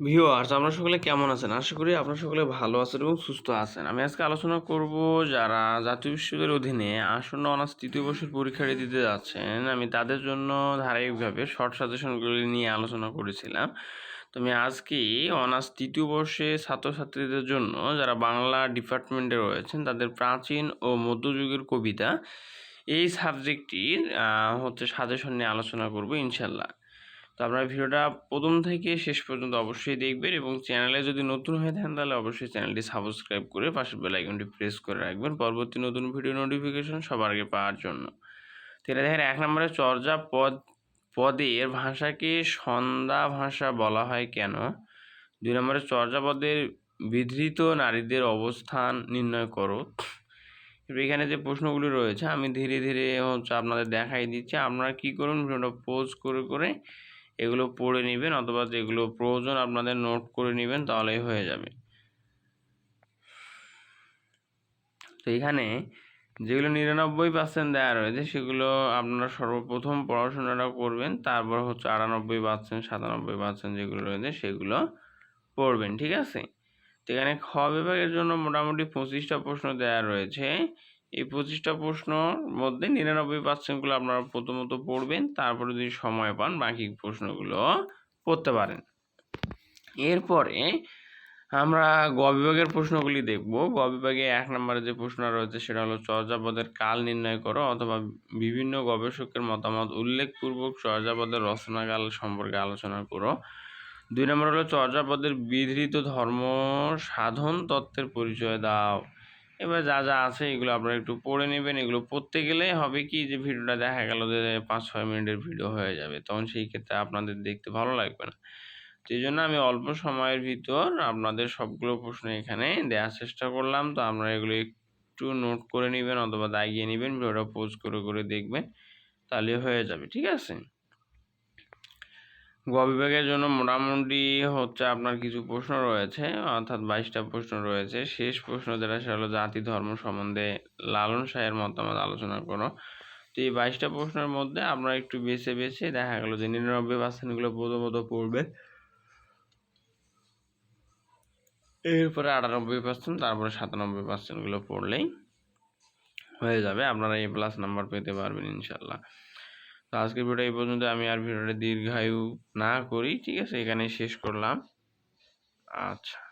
Viewers আপনারা সকলে কেমন আছেন? আশা করি আপনারা সকলে ভালো আছেন এবং সুস্থ আছেন। আমি আজকে আলোচনা করব যারা জাতীয় বিশ্ববিদ্যালয়ের অধীনে আসন্ন অনার্স তৃতীয় বর্ষের পরীক্ষাটি দিতে যাচ্ছেন, আমি তাদের জন্য ধারাবাহিকভাবে শর্ট সাজেশনগুলি নিয়ে আলোচনা করেছিলাম। তো আমি আজকে অনার্স তৃতীয় বর্ষে ছাত্রছাত্রীদের জন্য যারা বাংলা ডিপার্টমেন্টে রয়েছেন, তাদের প্রাচীন ও মধ্যযুগের কবিতা, এই সাবজেক্টটির হচ্ছে সাজেশন নিয়ে আলোচনা করব ইনশাল্লাহ তো আপনারা ভিডিওটা প্রথম থেকে শেষ পর্যন্ত অবশ্যই দেখবেন এবং চ্যানেলে যদি নতুন হয়ে থাকেন, তাহলে অবশ্যই চ্যানেলটি সাবস্ক্রাইব করে পাশের বেল আইকনটি প্রেস করে রাখবেন পরবর্তী নতুন ভিডিও নোটিফিকেশন সবার আগে পাওয়ার জন্য। তো এটা দেখেন, এক নম্বরে চর্যা পদ পদের ভাষাকে সন্ধ্যা ভাষা বলা হয় কেন? দুই নম্বরে চর্যা পদের বিধৃত নারীদের অবস্থান নির্ণয় করো। এখানে যে প্রশ্নগুলি রয়েছে, আমি ধীরে ধীরে হচ্ছে আপনাদের দেখাই দিচ্ছি। আপনারা কী করুন, ভিডিওটা পোজ করে করে এগুলো পড়ে নেবেন অথবা যেগুলো প্রয়োজন আপনাদের নোট করে নেবেন তাহলেই হয়ে যাবে। তো এখানে যেগুলো নিরানব্বই পার্সেন্ট দেওয়া রয়েছে সেগুলো আপনারা সর্বপ্রথম পড়াশোনাটা করবেন, তারপর হচ্ছে আটানব্বই পার্সেন্ট সাতানব্বই পার্সেন্ট যেগুলো রয়েছে সেগুলো পড়বেন, ঠিক আছে? তো এখানে খ বিভাগের জন্য মোটামুটি পঁচিশটা প্রশ্ন দেওয়া রয়েছে। এই পঁচিশটা প্রশ্নর মধ্যে নিরানব্বই পার্সেন্টগুলো আপনারা প্রথমত পড়বেন, তারপরে যদি সময় পান বাকি প্রশ্নগুলো পড়তে পারেন। এরপরে আমরা গ বিভাগের প্রশ্নগুলি দেখব। গ বিভাগে এক নম্বরে যে প্রশ্ন রয়েছে সেটা হলো চর্যাপদের কাল নির্ণয় করো অথবা বিভিন্ন গবেষকের মতামত উল্লেখপূর্বক চর্যাপদের রচনাকাল সম্পর্কে আলোচনা করো। দুই নম্বর হলো চর্যাপদের বিধৃত ধর্ম সাধন তত্ত্বের পরিচয় দাও। এবার যা যা আছে এগুলো আপনারা একটু পড়ে নেবেন। এগুলো পড়তে গেলে হবে কি যে ভিডিওটা দেখা গেল যে পাঁচ, ছয় মিনিটের ভিডিও হয়ে যাবে। তখন সেই ক্ষেত্রে আপনাদের দেখতে ভালো লাগবে না। সেই জন্য আমি অল্প সময়ের ভিতর আপনাদের সবগুলো প্রশ্ন এখানে দেওয়ার চেষ্টা করলাম। তো আপনারা এগুলো একটু নোট করে নেবেন অথবা দাগিয়ে নেবেন, ভিডিওটা পোজ করে করে দেখবেন, তাহলে হয়ে যাবে। ঠিক আছে? গ বিভাগের জন্য মোটামুটি হচ্ছে আপনার কিছু প্রশ্ন রয়েছে, অর্থাৎ বাইশটা প্রশ্ন রয়েছে। শেষ প্রশ্ন যেটা, সেটা হলো জাতি, ধর্ম সম্বন্ধে লালন শাহের মতামত আলোচনা করো। তো এই বাইশটা প্রশ্নের মধ্যে আপনারা একটু বেছে বেছে দেখা গেলো যে নিরানব্বই পার্সেন্টগুলো প্রথমত পড়বে। এরপরে আটানব্বই পার্সেন্ট তারপরে সাতানব্বই পার্সেন্টগুলো পড়লেই হয়ে যাবে। আপনারা এ প্লাস নাম্বার পেতে পারবেন ইনশাল্লাহ। তো আজকের ভিডিও এই পর্যন্ত। আমি আর ভিডিওটা দীর্ঘায়ু না করি, ঠিক আছে? এখানে শেষ করলাম। আচ্ছা।